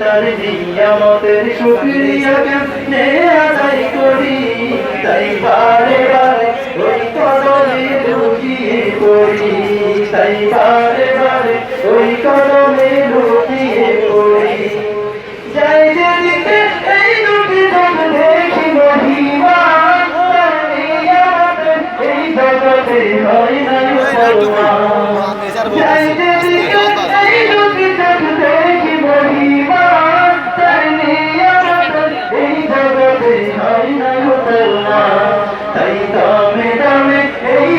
তার নিয়ামতের শুক্রিয়া কেমনে আদায় করি? তাই বারে বারে ওই কদমে লুটিয়ে পড়ি। তাই বারে বারে ওই কদমে লুটিয়ে পড়ি। যাই যেদিকে এই দুটি চোখ দেখি মহিমা এই জগতে হয় না যাই তাই দমে দমে এই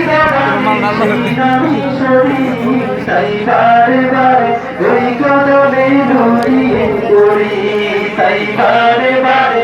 তাই বারে বারে ওই কদমে লুটিয়ে পড়ি। তাই বারে বারে